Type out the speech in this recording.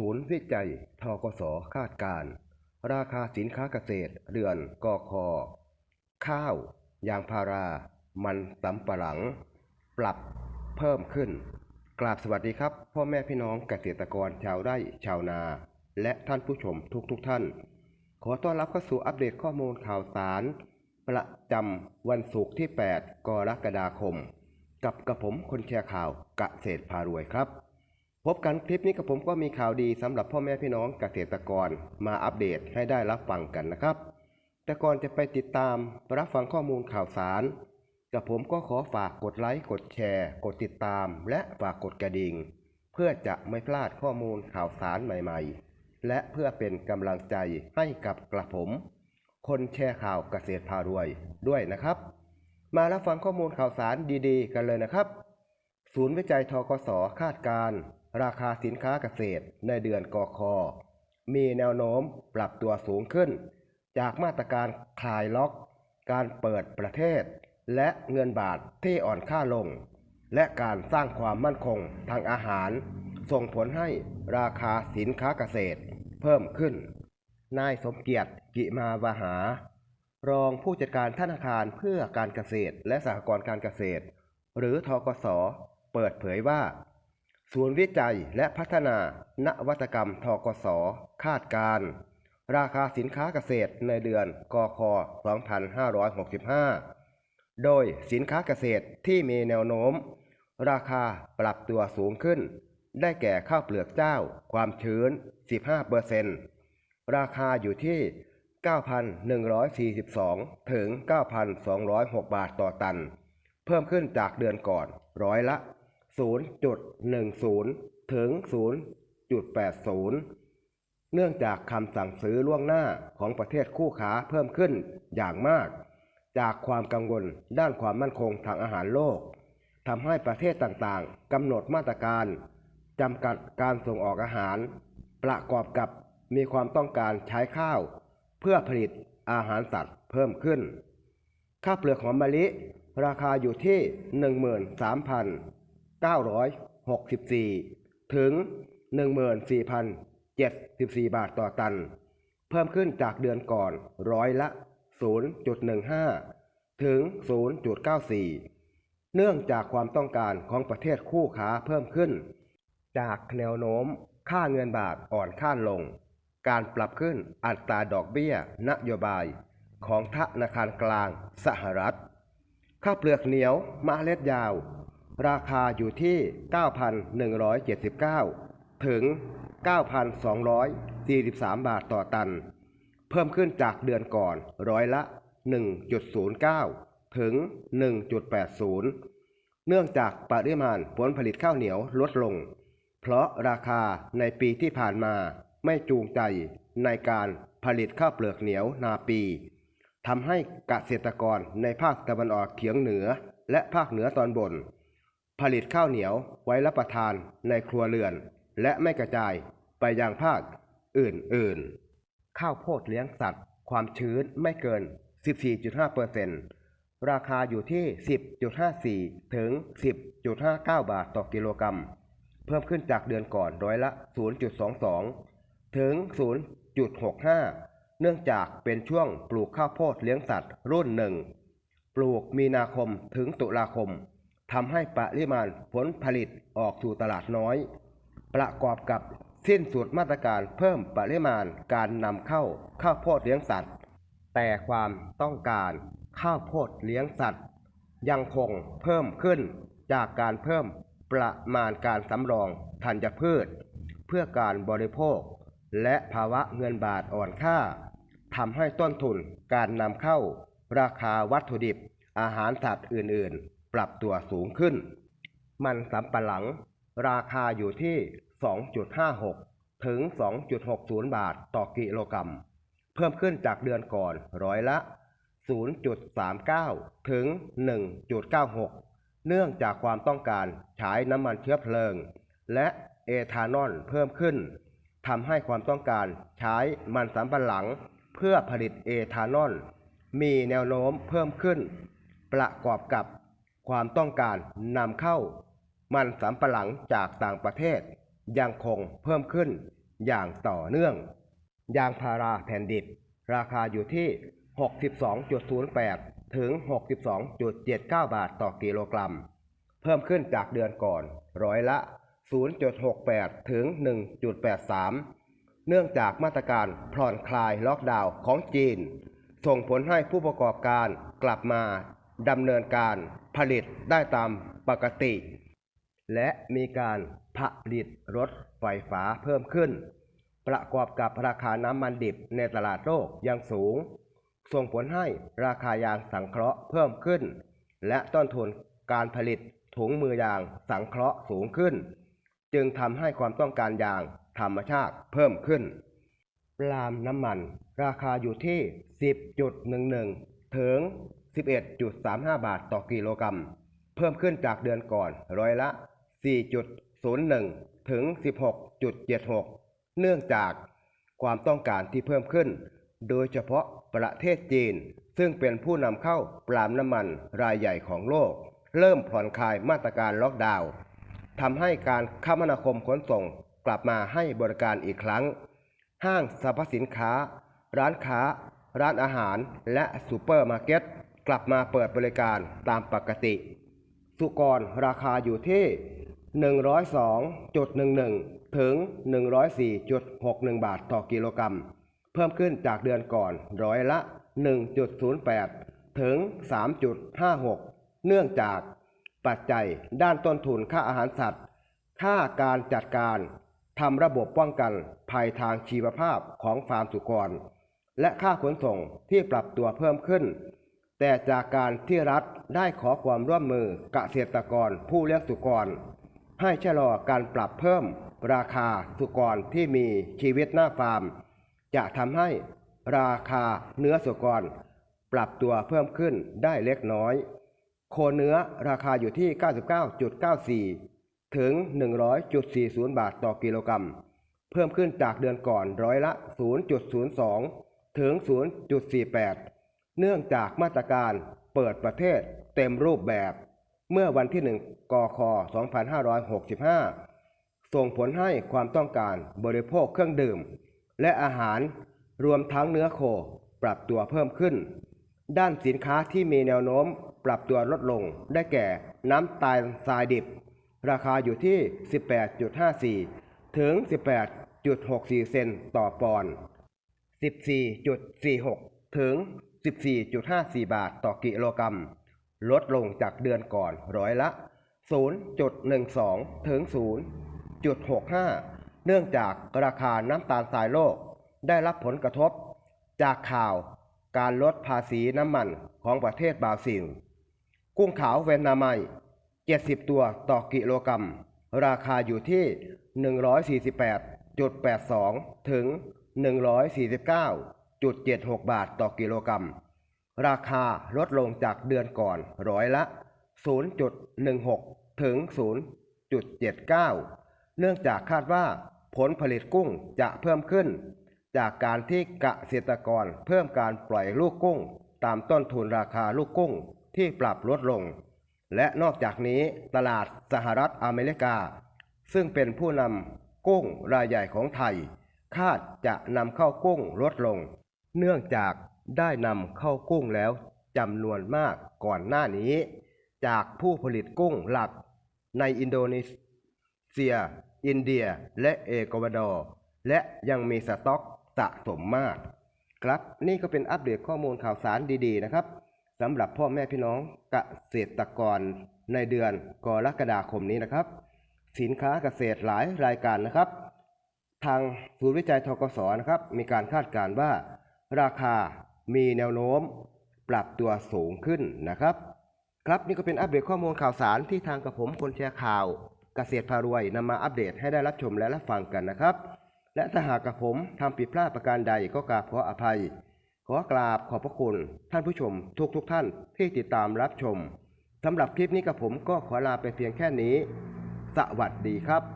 ศูนย์วิจัยทกสคาดการ ราคาสินค้าเกษตรเดือนกอคข้าว ยางพารา มันสำปะหลัง ปรับเพิ่มขึ้น กราบสวัสดีครับ พ่อแม่พี่น้องเกษตรกรชาวไร่ชาวนา และท่านผู้ชมทุกๆทท่าน ขอต้อนรับเข้าสู่อัปเดตข้อมูลข่าวสาร ประจำวันศุกร์ที่ 8 กรกฎาคม กับกระผมคนแชร์ข่าวเกษตรพารวยครับ พบกันคลิปนี้กับผมก็มีข่าวดีสำหรับพ่อแม่พี่น้องเกษตรกรมาอัปเดตให้ได้รับฟังกันนะครับ แต่ก่อนจะไปติดตามรับฟังข้อมูลข่าวสารกับผมก็ขอฝากกดไลค์กดแชร์ กดติดตาม และฝากกดกระดิ่ง เพื่อจะไม่พลาดข้อมูลข่าวสารใหม่ๆ และเพื่อเป็นกำลังใจให้กับกระผม คนแชร์ข่าวเกษตรพารวยด้วยนะครับ มารับฟังข้อมูลข่าวสารดีๆ กันเลยนะครับ ศูนย์วิจัยทกสคาดการณ์ ราคาสินค้าเกษตรในเดือนกคมีแนวโน้มปรับตัวสูงขึ้น จากมาตรการคลายล็อก การเปิดประเทศ และเงินบาทที่อ่อนค่าลง และการสร้างความมั่นคงทางอาหาร ส่งผลให้ราคาสินค้าเกษตรเพิ่มขึ้น นายสมเกียรติกิมาวาหา รองผู้จัดการธนาคารเพื่อการเกษตรและสหกรณ์การเกษตร หรือทกส เปิดเผยว่า ศูนย์วิจัยและพัฒนานวัตกรรมทกสคาดการ ราคาสินค้าเกษตรในเดือนกค2565 โดยสินค้าเกษตรที่มีแนวโน้ม ราคาปรับตัวสูงขึ้น ได้แก่ข้าวเปลือกเจ้า ความชื้น 15%ราคาอยู่ที่ 9,142 ถึง 9,206 บาทต่อตัน เพิ่มขึ้นจากเดือนก่อนร้อยละ 0.10 ถึง 0.80 เนื่องจากคำสั่งซื้อล่วงหน้าของประเทศคู่ค้าเพิ่มขึ้นอย่างมาก จากความกังวลด้านความมั่นคงทางอาหารโลกทำให้ประเทศต่างๆกำหนดมาตรการจำกัดการส่งออกอาหาร ประกอบกับมีความต้องการใช้ข้าว เพื่อผลิตอาหารสัตว์เพิ่มขึ้น ข้าวเปลือกหอมมะลิ ราคาอยู่ที่ 1,964 ถึง 14,074 บาทต่อตัน เพิ่มขึ้นจากเดือนก่อนร้อยละ 0.15 ถึง 0.94 เนื่องจากความต้องการของประเทศคู่ค้าเพิ่มขึ้น จากแนวโน้มค่าเงินบาทอ่อนค่าลง การปรับขึ้นอัตราดอกเบี้ยนโยบายของธนาคารกลางสหรัฐข้าวเปลือกเหนียวมะเล็ดยาว ราคาอยู่ที่ 9,179 ถึง 9,243 บาทต่อตัน เพิ่มขึ้นจากเดือนก่อนร้อยละ 1.09 ถึง 1.80 เนื่องจากปริมาณผลผลิตข้าวเหนียวลดลง เพราะราคาในปีที่ผ่านมาไม่จูงใจในการผลิตข้าวเปลือกเหนียวนาปีทำให้เกษตรกรในภาคตะวันออกเฉียงเหนือและภาคเหนือตอนบน ผลิตข้าวเหนียวไว้รับประทานในครัวเรือน และไม่กระจายไปยังภาคอื่นๆ ข้าวโพดเลี้ยงสัตว์ ความชื้นไม่เกิน 14.5%ราคาอยู่ที่ 10.54 ถึง 10.59 บาทต่อกิโลกรัม เพิ่มขึ้นจากเดือนก่อนร้อยละ 0.22 ถึง 0.65 เนื่องจากเป็นช่วงปลูกข้าวโพดเลี้ยงสัตว์รุ่นหนึ่ง ปลูกมีนาคมถึงตุลาคม ทำให้ปริมาณผลผลิตออกสู่ตลาดน้อย ประกอบกับสิ้นสุดมาตรการเพิ่มปริมาณการนำเข้าข้าวโพดเลี้ยงสัตว์ แต่ความต้องการข้าวโพดเลี้ยงสัตว์ ยังคงเพิ่มขึ้นจากการเพิ่มประมาณการสำรองธัญพืช เพื่อการบริโภค และภาวะเงินบาทอ่อนค่าทำให้ต้นทุนการนำเข้าราคาวัตถุดิบอาหารสัตว์อื่นๆ ปรับตัวสูงขึ้น มันสำปะหลัง ราคาอยู่ที่ 2.56 ถึง 2.60 บาทต่อกิโลกรัม เพิ่มขึ้นจากเดือนก่อนร้อยละ 0.39 ถึง 1.96 เนื่องจากความต้องการใช้น้ำมันเชื้อเพลิง และเอทานอลเพิ่มขึ้นทำให้ความต้องการใช้มันสำปะหลังเพื่อผลิตเอทานอลมีแนวโน้มเพิ่มขึ้น ประกอบกับ ความต้องการนำเข้า มันสำปะหลังจากต่างประเทศ ยังคงเพิ่มขึ้นอย่างต่อเนื่อง ยางพาราแผ่นดิบ ราคาอยู่ที่ 62.08 ถึง 62.79 บาทต่อกิโลกรัม เพิ่มขึ้นจากเดือนก่อนร้อยละ 0.68 ถึง 1.83 เนื่องจากมาตรการผ่อนคลายล็อกดาวน์ของจีน ส่งผลให้ผู้ประกอบการกลับมา ดำเนินการผลิตได้ตามปกติ และมีการผลิตรถไฟฟ้าเพิ่มขึ้น ประกอบกับราคาน้ำมันดิบในตลาดโลกยังสูง ส่งผลให้ราคายางสังเคราะห์เพิ่มขึ้น และต้นทุนการผลิตถุงมือยางสังเคราะห์สูงขึ้น จึงทำให้ความต้องการยางธรรมชาติเพิ่มขึ้นปล์มน้ำมัน ราคาอยู่ที่ 10.11 ถึง 11.35 บาทต่อกิโลกรัม เพิ่มขึ้นจากเดือนก่อนร้อยละ 4.01 ถึง 16.76 เนื่องจากความต้องการที่เพิ่มขึ้น โดยเฉพาะประเทศจีน ซึ่งเป็นผู้นำเข้าปล์มน้ำมันรายใหญ่ของโลก เริ่มผ่อนคลายมาตรการล็อกดาวน์ทำให้การคมนาคมขนส่งกลับมาให้บริการอีกครั้ง ห้างสรรพสินค้า ร้านค้า ร้านอาหาร และซูเปอร์มาร์เก็ต กลับมาเปิดบริการตามปกติ สุกรราคาอยู่ที่ 102.11 ถึง 104.61 บาทต่อกิโลกรัม เพิ่มขึ้นจากเดือนก่อนร้อยละ 1.08 ถึง 3.56 เนื่องจากปัจจัยด้านต้นทุนค่าอาหารสัตว์ ค่าการจัดการทำระบบป้องกันภัยทางชีวภาพของฟาร์มสุกร และค่าขนส่งที่ปรับตัวเพิ่มขึ้น แต่จากการที่รัฐได้ขอความร่วมมือเกษตรกรผู้เลี้ยงสุกร ให้ชะลอการปรับเพิ่มราคาสุกรที่มีชีวิตหน้าฟาร์ม จะทำให้ราคาเนื้อสุกร ปรับตัวเพิ่มขึ้นได้เล็กน้อย โคเนื้อราคาอยู่ที่ 99.94 ถึง 100.40 บาทต่อกิโลกรัม เพิ่มขึ้นจากเดือนก่อนร้อยละ 0.02 ถึง 0.48 เนื่องจากมาตรการเปิดประเทศเต็มรูปแบบ เมื่อวันที่ 1 กค 2565 ส่งผลให้ความต้องการบริโภคเครื่องดื่ม และอาหารรวมทั้งเนื้อโคปรับตัวเพิ่มขึ้น ด้านสินค้าที่มีแนวโน้มปรับตัวลดลงได้แก่น้ำตาลทรายดิบ ราคาอยู่ที่ 18.54 ถึง 18.64 เซนต์ต่อปอนด์14.46 ถึง 14.54 บาทต่อกิโลกรัม ลดลงจากเดือนก่อนร้อยละ 0.12 ถึง 0.65 เนื่องจากราคาน้ำตาลทรายโลกได้รับผลกระทบ จากข่าวการลดภาษีน้ำมันของประเทศบราซิล กุ้งขาวเวียดนามย70 ตัวต่อกิโลกรัม ราคาอยู่ที่ 148.82 ถึง 1.76 บาทต่อกิโลกรัม ราคาลดลงจากเดือนก่อนร้อยละ 0.16 ถึง 0.79 เนื่องจากคาดว่าผลผลิตกุ้งจะเพิ่มขึ้น จากการที่เกษตรกรเพิ่มการปล่อยลูกกุ้ง ตามต้นทุนราคาลูกกุ้งที่ปรับลดลง และนอกจากนี้ตลาดสหรัฐอเมริกา ซึ่งเป็นผู้นำกุ้งรายใหญ่ของไทย คาดจะนำเข้ากุ้งลดลง เนื่องจากได้นำเข้ากุ้งแล้วจำนวนมากก่อนหน้านี้ จากผู้ผลิตกุ้งหลักในอินโดนีเซีย อินเดีย และเอกวาดอร์ และยังมีสต็อกสะสมมาก ครับนี่ก็เป็นอัปเดตข้อมูลข่าวสารดีๆนะครับสำหรับพ่อแม่พี่น้องเกษตรกรในเดือนกรกฎาคมนี้นะครับ สินค้าเกษตรหลายรายการนะครับ ทางศูนย์วิจัยทกศนะครับ มีการคาดการณ์ว่า ราคามีแนวโน้มปรับตัวสูงขึ้นนะครับ ครับนี่ก็เป็นอัปเดตข้อมูลข่าวสารที่ทางกับผมคนแชร์ข่าวเกษตรพารวยนำมาอัปเดตให้ได้รับชมและรับฟังกันนะครับ และถ้าหากกับผมทำผิดพลาดประการใดก็กราบขออภัย ขอกราบขอบพระคุณ ท่านผู้ชมทุกทุกๆท่านที่ติดตามรับชมสำหรับคลิปนี้กับผมก็ขอลาไปเพียงแค่นี้ สวัสดีครับ